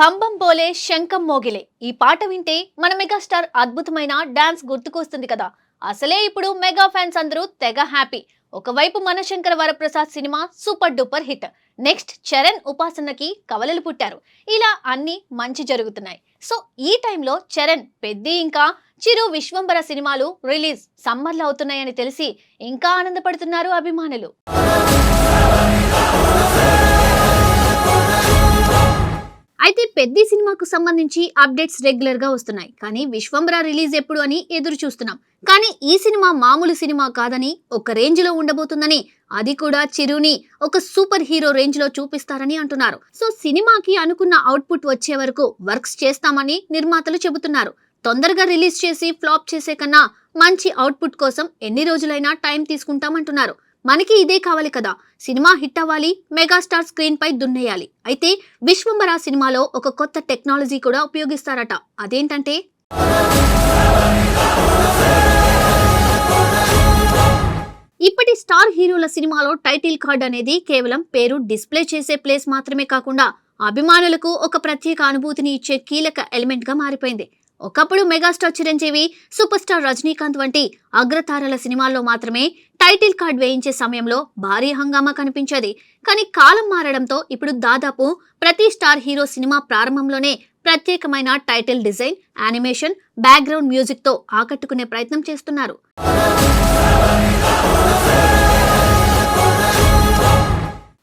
భంబం బోలే శంఖం మోగిలే. ఈ పాట వింటే మన మెగాస్టార్ అద్భుతమైన డాన్స్ గుర్తుకొస్తుంది కదా. అసలే ఇప్పుడు మెగా ఫ్యాన్స్ అందరూ తెగ హ్యాపీ. ఒకవైపు Mana Shankara Varaprasad cinema super duper hit. Next Charan ఉపాసనకి కవలలు పుట్టారు. ఇలా అన్ని మంచి జరుగుతున్నాయి. సో ఈ టైంలో చరణ్ పెద్ది ఇంకా చిరు విశ్వంబర సినిమాలు రిలీజ్ సమ్మర్లో అవుతున్నాయని తెలిసి ఇంకా ఆనందపడుతున్నారు అభిమానులు. పెద్ది సినిమాకు సంబంధించి అప్డేట్స్ రెగ్యులర్గా వస్తున్నాయి. కానీ విశ్వంబర రిలీజ్ ఎప్పుడు అని ఎదురు చూస్తున్నాం. కానీ ఈ సినిమా మామూలు సినిమా కాదని ఒక రేంజ్లో ఉండబోతుందని అది కూడా చిరుని ఒక సూపర్ హీరో రేంజ్లో చూపిస్తారని అంటున్నారు. సో సినిమాకి అనుకున్న అవుట్పుట్ వచ్చే వరకు వర్క్స్ చేస్తామని నిర్మాతలు చెబుతున్నారు. తొందరగా రిలీజ్ చేసి ఫ్లాప్ చేసే కన్నా మంచి అవుట్పుట్ కోసం ఎన్ని రోజులైనా టైం తీసుకుంటామంటున్నారు. మనకి ఇదే కావాలి కదా. సినిమా హిట్ అవ్వాలి మెగాస్టార్ స్క్రీన్ పై దున్నేయాలి. అయితే విశ్వంబర సినిమాలో ఒక కొత్త టెక్నాలజీ కూడా ఉపయోగిస్తారట. అదేంటంటే? ఇప్పటి స్టార్ హీరోల సినిమాలో టైటిల్ కార్డ్ అనేది కేవలం పేరు డిస్ప్లే చేసే ప్లేస్ మాత్రమే కాకుండా అభిమానులకు ఒక ప్రత్యేక అనుభూతిని ఇచ్చే కీలక ఎలిమెంట్గా మారిపోయింది. ఒకప్పుడు megastar Chiranjeevi super star Rajinikanth వంటి అగ్రతారల సినిమాల్లో మాత్రమే టైటిల్ కార్డ్ వేయించే సమయంలో భారీ హంగామా కనిపించేది. కానీ కాలం మారడంతో ఇప్పుడు దాదాపు ప్రతి స్టార్ హీరో సినిమా ప్రారంభంలోనే ప్రత్యేకమైన టైటిల్ డిజైన్ యానిమేషన్ బ్యాక్గ్రౌండ్ మ్యూజిక్తో ఆకట్టుకునే ప్రయత్నం చేస్తున్నారు.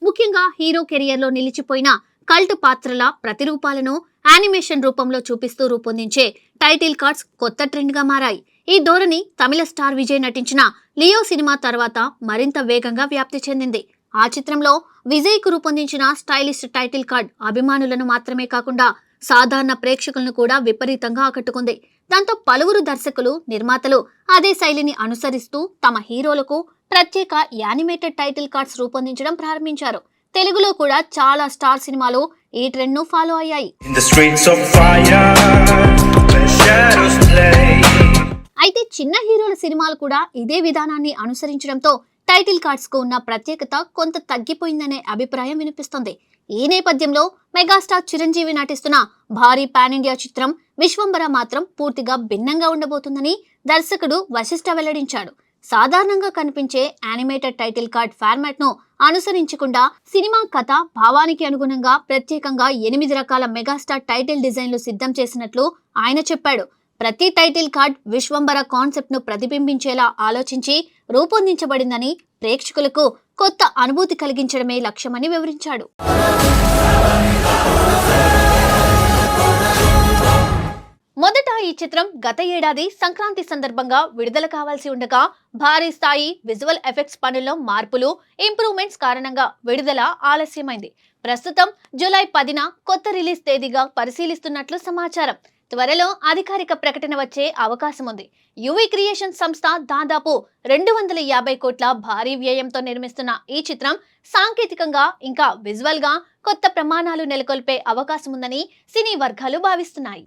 ముఖ్యంగా హీరో కెరియర్లో నిలిచిపోయిన కల్ట్ పాత్రల ప్రతిరూపాలను యానిమేషన్ రూపంలో చూపిస్తూ రూపొందించే టైటిల్ కార్డ్స్ కొత్త ట్రెండ్గా మారాయి. ఈ ధోరణి తమిళ స్టార్ విజయ్ నటించిన లియో సినిమా తర్వాత మరింత వేగంగా వ్యాప్తి చెందింది. ఆ చిత్రంలో విజయ్కు రూపొందించిన స్టైలిష్ టైటిల్ కార్డ్ అభిమానులను మాత్రమే కాకుండా సాధారణ ప్రేక్షకులను కూడా విపరీతంగా ఆకట్టుకుంది. దాంతో పలువురు దర్శకులు నిర్మాతలు అదే శైలిని అనుసరిస్తూ తమ హీరోలకు ప్రత్యేక యానిమేటెడ్ టైటిల్ కార్డ్స్ రూపొందించడం ప్రారంభించారు. తెలుగులో కూడా చాలా స్టార్ సినిమాలు ఈ ట్రెండ్ను ఫాలో అయ్యాయి. అయితే చిన్న హీరోల సినిమాలు కూడా ఇదే విధానాన్ని అనుసరించడంతో టైటిల్ కార్డ్స్కు ఉన్న ప్రత్యేకత కొంత తగ్గిపోయిందనే అభిప్రాయం వినిపిస్తుంది. ఈ నేపథ్యంలో మెగాస్టార్ చిరంజీవి నటిస్తున్న భారీ పాన్ ఇండియా చిత్రం విశ్వంబర మాత్రం పూర్తిగా భిన్నంగా ఉండబోతుందని దర్శకుడు వశిష్ఠ వెల్లడించాడు. సాధారణంగా కనిపించే యానిమేటెడ్ టైటిల్ కార్డ్ ఫార్మాట్ను అనుసరించకుండా సినిమా కథ భావానికి అనుగుణంగా ప్రత్యేకంగా ఎనిమిది రకాల మెగాస్టార్ టైటిల్ డిజైన్లు సిద్ధం చేసినట్లు ఆయన చెప్పాడు. ప్రతి టైటిల్ కార్డ్ విశ్వంబర కాన్సెప్ట్ను ప్రతిబింబించేలా ఆలోచించి రూపొందించబడిందని ప్రేక్షకులకు కొత్త అనుభూతి కలిగించడమే లక్ష్యమని వివరించాడు. మొదట ఈ చిత్రం గత ఏడాది సంక్రాంతి సందర్భంగా విడుదల కావాల్సి ఉండగా భారీ స్థాయి విజువల్ ఎఫెక్ట్స్ పనుల్లో మార్పులు ఇంప్రూవ్మెంట్స్ కారణంగా విడుదల ఆలస్యమైంది. ప్రస్తుతం జూలై పదిన కొత్త రిలీజ్ తేదీగా పరిశీలిస్తున్నట్లు సమాచారం. త్వరలో అధికారిక ప్రకటన వచ్చే అవకాశం ఉంది యువి క్రియేషన్ సంస్థ దాదాపు రెండు వందల యాభై కోట్ల భారీ వ్యయంతో నిర్మిస్తున్న ఈ చిత్రం సాంకేతికంగా ఇంకా విజువల్గా కొత్త ప్రమాణాలు నెలకొల్పే అవకాశం ఉందని సినీ వర్గాలు భావిస్తున్నాయి.